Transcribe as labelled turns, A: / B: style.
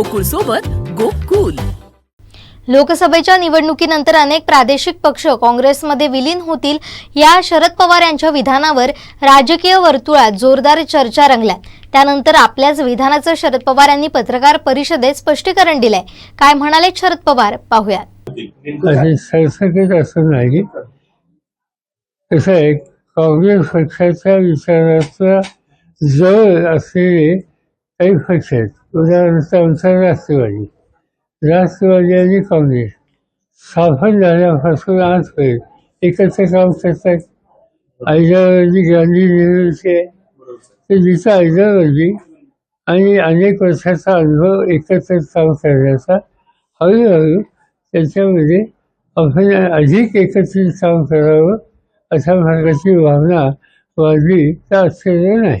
A: गोकुळ सोबत गोकुल.
B: लोकसभेच्या निवडणुकीनंतर अनेक प्रादेशिक पक्ष काँग्रेसमध्ये विलीन होतील या शरद पवार यांच्या विधानावर राजकीय वर्तुळात जोरदार चर्चा रंगल्या त्यानंतर आपल्याच विधानाचं शरद पवार यांनी पत्रकार परिषदेत स्पष्टीकरण दिलंय. काय म्हणाले शरद पवार? पाहूयात.
C: असे नाही कसं आहे काँग्रेस पक्षाच्या विचाराचा जवळ असलेले काही पक्ष आहेत. उदाहरणार्थ आमचा राष्ट्रवादी राष्ट्रवादी आणि काँग्रेस स्थापन झाल्यापासून आजपर्यंत एकत्र काम करतात आयडिओलॉजी गांधी नेहरूची आहे ते जिथं आयडिओलॉजी आणि अनेक वर्षाचा अनुभव एकत्र काम करण्याचा हळूहळू त्याच्यामध्ये आपण अधिक एकत्रित काम करावं अशा प्रकारची भावना वाढली तर आश्चर्य नाही